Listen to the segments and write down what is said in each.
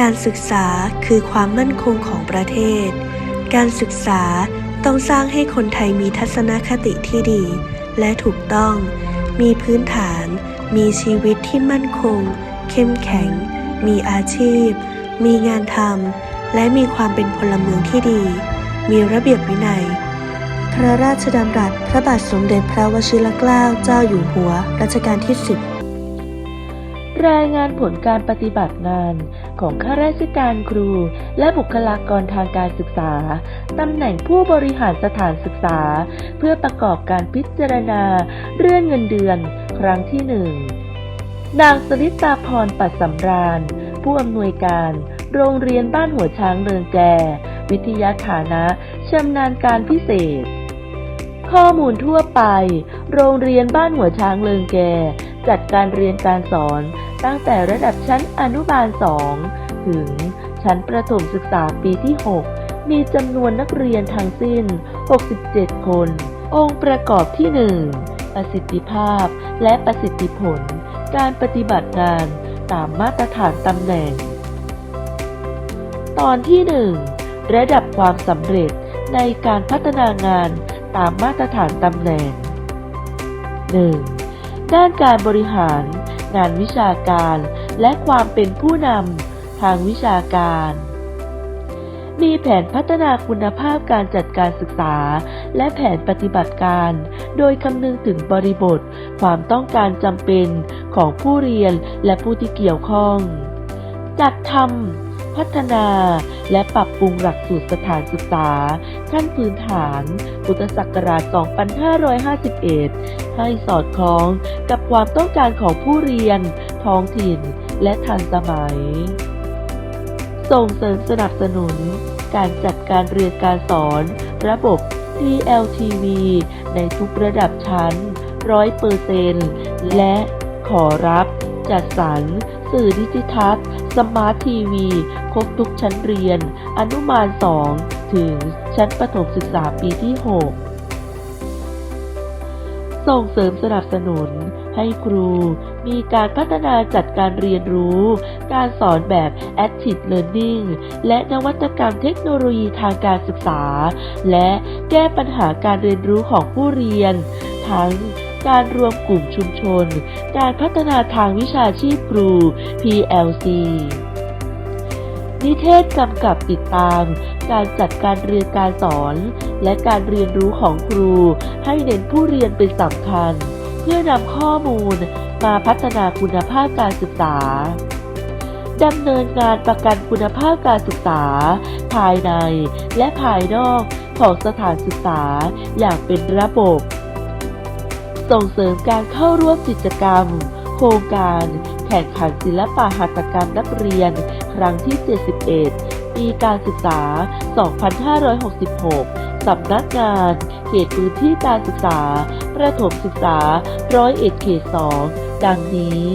การศึกษาคือความมั่นคงของประเทศ การศึกษาต้องสร้างให้คนไทยมีทัศนคติที่ดี และถูกต้อง มีพื้นฐาน มีชีวิตที่มั่นคง เข้มแข็ง มีอาชีพ มีงานทำ และมีความเป็นพลเมืองที่ดี มีระเบียบวินัย พระราชดำรัสพระบาทสมเด็จพระวชิรเกล้าเจ้าอยู่หัว รัชกาลที่สิบรายงานผลการปฏิบัติงาน ของข้าราชการครู และบุคลากรทางการศึกษา ตำแหน่งผู้บริหารสถานศึกษา เพื่อประกอบการพิจารณา เรื่องเงินเดือน ครั้งที่หนึ่งนางสลิตาพรปัดสำราญ ผู้อำนวยการ โรงเรียนบ้านหัวช้างเริงแก วิทยาฐานะชำนาญการพิเศษ ข้อมูลทั่วไป โรงเรียนบ้านหัวช้างเลิงแก จัดการเรียนการสอน ตั้งแต่ระดับชั้นอนุบาล 2 ถึงชั้นประถมศึกษาปีที่ 6 มีจำนวนนักเรียนทั้งสิ้น 67 คน องค์ประกอบที่ 1 ประสิทธิภาพและประสิทธิผล การปฏิบัติงานตามมาตรฐานตำแหน่ง ตอนที่ 1 ระดับความสำเร็จในการพัฒนางานตามมาตรฐานตำแหน่ง 1. ด้านการบริหาร งานวิชาการ และความเป็นผู้นำทางวิชาการ มีแผนพัฒนาคุณภาพการจัดการศึกษา และแผนปฏิบัติการ โดยคำนึงถึงบริบท ความต้องการจำเป็นของผู้เรียนและผู้ที่เกี่ยวข้อง จัดทำ พัฒนา และปรับปรุงหลักสูตรสถานศึกษา ขั้นพื้นฐาน พุทธศักราช 2551 ให้สอดคล้องกับความต้องการของผู้เรียน ท้องถิ่น และทันสมัย ส่งเสริมสนับสนุน การจัดการเรียนการสอน ระบบ DLTV ในทุกระดับชั้น 100%และขอรับ จัดสรร สื่อดิจิทัลสมาร์ททีวี ครบทุกชั้นเรียน อนุบาล 2 ถึงชั้นประถมศึกษาปีที่ 6 ส่งเสริมสนับสนุนให้ครูมีการพัฒนาจัดการเรียนรู้ การสอนแบบ Active Learning และนวัตกรรมเทคโนโลยีทางการศึกษา และแก้ปัญหาการเรียนรู้ของผู้เรียน ทั้ง การรวมกลุ่มชุมชน การพัฒนาทางวิชาชีพครู PLC นิเทศกำกับติดตาม การจัดการเรียนการสอน และการเรียนรู้ของครู ให้เน้นผู้เรียนเป็นสำคัญ เพื่อนำข้อมูลมาพัฒนาคุณภาพการศึกษาดำเนินงานประกันคุณภาพการศึกษา ภายในและภายนอกของสถานศึกษาอย่างเป็นระบบ ส่งเสริมการเข้าร่วมกิจกรรม โครงการ แข่งขันศิลปะหัตถกรรมนักเรียน ครั้งที่ 71 ปีการศึกษา 2566 สำนักงาน เขตพื้นที่การศึกษา ประถมศึกษาร้อยเอ็ดเขต2ดังนี้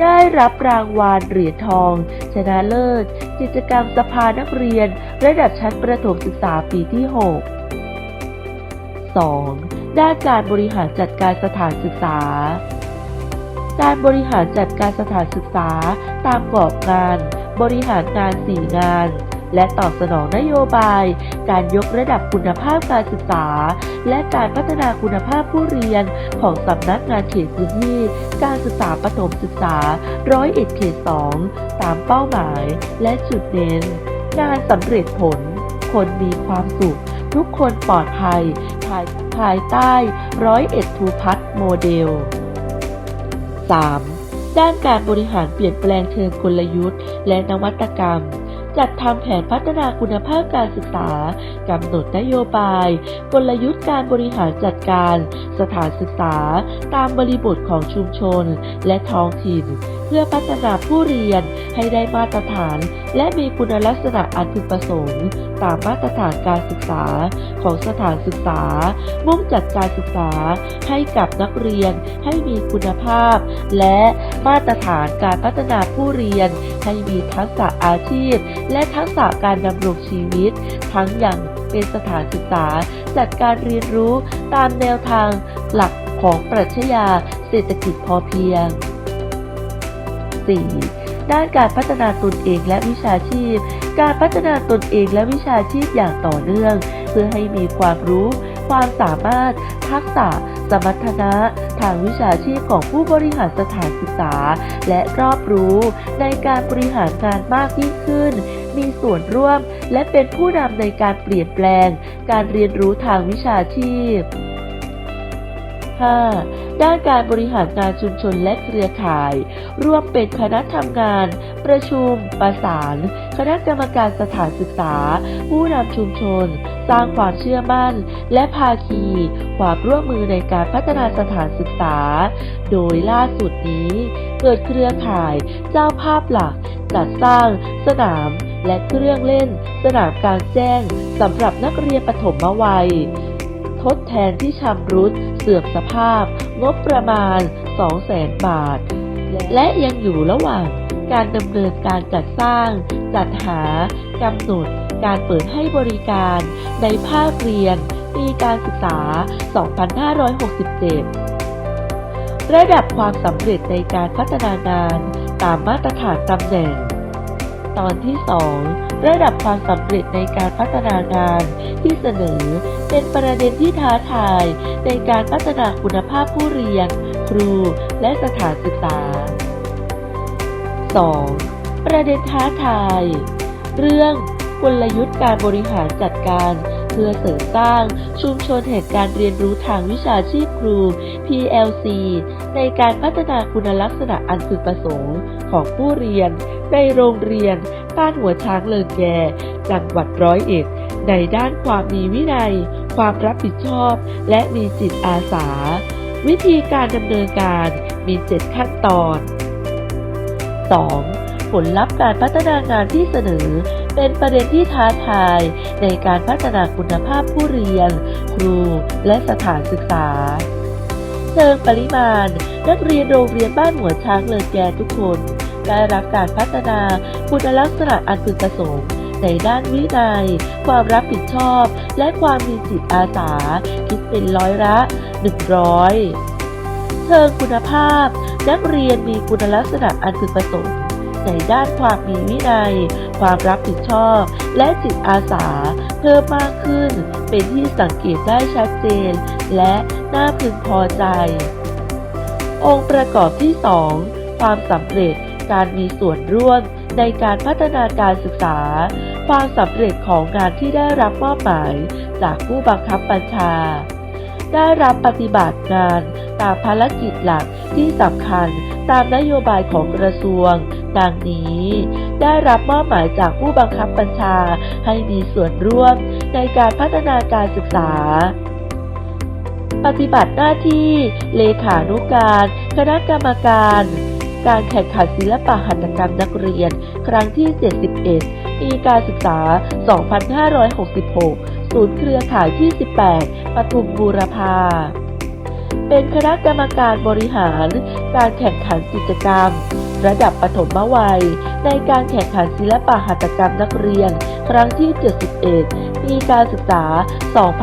ได้รับรางวัลเหรียญทอง ชนะเลิศ กิจกรรมสภานักเรียน ระดับชั้นประถมศึกษาปีที่ 6 2. ด้านการบริหารจัดการสถานศึกษา การบริหารจัดการสถานศึกษาตามกรอบงาน บริหารงาน4งาน และตอบสนองนโยบาย การยกระดับคุณภาพการศึกษา และการพัฒนาคุณภาพผู้เรียนของสำนักงานเขตพื้นที่ การศึกษาประถมศึกษาร้อยเอ็ดเขต2ตามเป้าหมาย และจุดเน้น งานสำเร็จผล คนมีความสุข ทุกคนปลอดภัยภายภายใต้ร้อยเอ็ดทูพัทโมเดล 3. ด้านการบริหารเปลี่ยนแปลงเชิงกลยุทธ์ และนวัตกรรม จัดทำแผนพัฒนาคุณภาพการศึกษากำหนดนโยบาย กลยุทธ์ การบริหารจัดการสถานศึกษาตามบริบทของชุมชนและท้องถิ่น เพื่อพัฒนาผู้เรียนให้ได้มาตรฐาน และมีคุณลักษณะอันพึงประสงค์ ตามมาตรฐานการศึกษาของสถานศึกษา มุ่งจัดการศึกษาให้กับนักเรียนให้มีคุณภาพ และมาตรฐานการพัฒนาผู้เรียน ให้มีทักษะอาชีพ และทักษะการดำรงชีวิต ทั้งอย่างเป็นสถานศึกษา จัดการเรียนรู้ตามแนวทางหลักของปรัชญาเศรษฐกิจพอเพียง 4. ด้านการพัฒนาตนเองและวิชาชีพ การพัฒนาตนเองและวิชาชีพอย่างต่อเนื่อง เพื่อให้มีความรู้ ความสามารถ ทักษะ สมรรถนะ ทางวิชาชีพของผู้บริหารสถานศึกษา และรอบรู้ในการบริหารงานมากยิ่งขึ้น มีส่วนร่วม และเป็นผู้นำในการเปลี่ยนแปลง การเรียนรู้ทางวิชาชีพ 5. ด้านการบริหารงานชุมชนและเครือข่าย ร่วมเป็นคณะทำงาน ประชุม ประสาน คณะกรรมการสถานศึกษา ผู้นำชุมชน สร้างความเชื่อมั่น และภาคี ความร่วมมือในการพัฒนาสถานศึกษา โดยล่าสุดนี้ เกิดเครือข่าย เจ้าภาพหลัก จัดสร้าง สนาม และเครื่องเล่นสนามกลารแจ้งสำหรับนักเรียนปฐมวัย ทดแทนที่ชำรุดเสื่อมสภาพ งบประมาณ 200,000 บาท และยังอยู่ระหว่างการดำเนินการจัดสร้าง จัดหากำหนดการเปิดให้บริการในภาคเรียนปีการศึกษา 2567 ระดับความสำเร็จในการพัฒนางานตามมาตรฐานตำแหน่ง ตอนที่ 2 ระดับความสำเร็จในการพัฒนางานที่เสนอ เป็นประเด็นที่ท้าทายในการพัฒนาคุณภาพผู้เรียน ครูและสถานศึกษา 2. ประเด็นท้าทาย เรื่องกลยุทธ์การบริหารจัดการ เพื่อเสริมสร้างชุมชนแห่งการเรียนรู้ทางวิชาชีพครู PLC ในการพัฒนาคุณลักษณะอันพึงประสงค์ของผู้เรียน ในโรงเรียนบ้านหัวช้างเลินแกจังหวัดร้อยเอ็ด ในด้านความมีวินัย ความรับผิดชอบ และมีจิตอาสา วิธีการดำเนินการมี 7 ขั้นตอน 2. ผลลัพธ์การพัฒนางานที่เสนอ เป็นประเด็นที่ท้าทายในการพัฒนาคุณภาพผู้เรียน ครูและสถานศึกษาเชิงปริมาณ นักเรียนโรงเรียนบ้านหัวช้างเลินแกทุกคน ได้รับการพัฒนาคุณลักษณะอันพึงประสงค์ในด้านวินัย ความรับผิดชอบ และความมีจิตอาสา คิดเป็นร้อยละ 100 เชิงคุณภาพ นักเรียนมีคุณลักษณะอันพึงประสงค์ในด้านความมีวินัย ความรับผิดชอบ และจิตอาสา เพิ่มมากขึ้น เป็นที่สังเกตได้ชัดเจน และน่าพึงพอใจ องค์ประกอบที่ 2 ความสำเร็จ การมีส่วนร่วมในการพัฒนาการศึกษา ความสำเร็จของงานที่ได้รับมอบหมายจากผู้บังคับบัญชา ได้รับปฏิบัติงานตามภารกิจหลักที่สำคัญตามนโยบายของกระทรวง ดังนี้ ได้รับมอบหมายจากผู้บังคับบัญชาให้มีส่วนร่วมในการพัฒนาการศึกษาปฏิบัติหน้าที่ เลขานุการ คณะกรรมการ การแข่งขันศิลปะหัตถกรรมนักเรียน ครั้งที่ 71 ปีการศึกษา 2566 ศูนย์เครือข่ายที่ 18 ปทุมบูรพา เป็นคณะกรรมการบริหาร การแข่งขันกิจกรรม ระดับปฐมวัย ในการแข่งขันศิลปะหัตถกรรมนักเรียน ครั้งที่ 71 ปีการศึกษา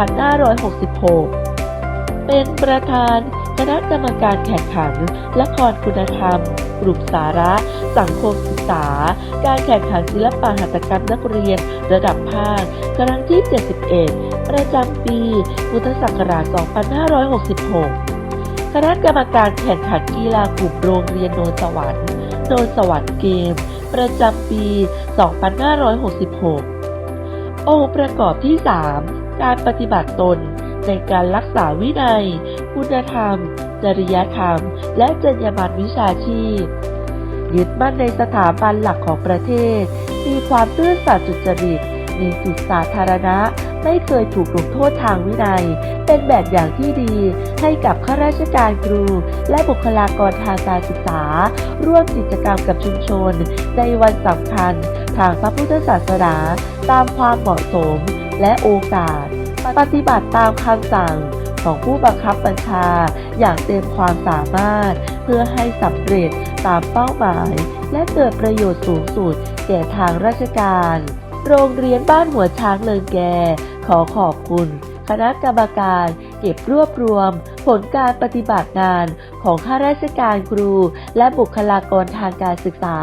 2566 เป็นประธาน คณะกรรมการแข่งขัน ละครคุณธรรม กลุ่มสาระ สังคมศึกษา การแข่งขันศิลปะหัตถกรรมนักเรียน ระดับภาค ครั้งที่ 71 ประจำปี พุทธศักราช 2566 คณะกรรมการแข่งขันกีฬากลุ่มโรงเรียนโนนสวรรค์ โนนสวรรค์เกม ประจำปี 2566 องค์ประกอบที่ 3 การปฏิบัติตน ในการรักษาวินัย คุณธรรม จริยธรรม และจรรยาบรรณวิชาชีพ ยึดมั่นในสถาบันหลักของประเทศ มีความซื่อสัตย์สุจริต มีจิตสาธารณะ ไม่เคยถูกลงโทษทางวินัย เป็นแบบอย่างที่ดีให้กับข้าราชการครู และบุคลากรทางการศึกษา ร่วมกิจกรรมกับชุมชน ในวันสำคัญ ทางพระพุทธศาสนา ตามความเหมาะสมและโอกาส ปฏิบัติตามคำสั่งของผู้บังคับบัญชา อย่างเต็มความสามารถ เพื่อให้สำเร็จตามเป้าหมาย และเกิดประโยชน์สูงสุด แก่ทางราชการ โรงเรียนบ้านหัวช้างเลินแก ขอขอบคุณ คณะกรรมการเก็บรวบรวม ผลการปฏิบัติงานของข้าราชการครู และบุคลากรทางการศึกษา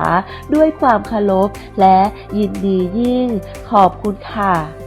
ด้วยความเคารพและยินดียิ่ง ขอบคุณค่ะ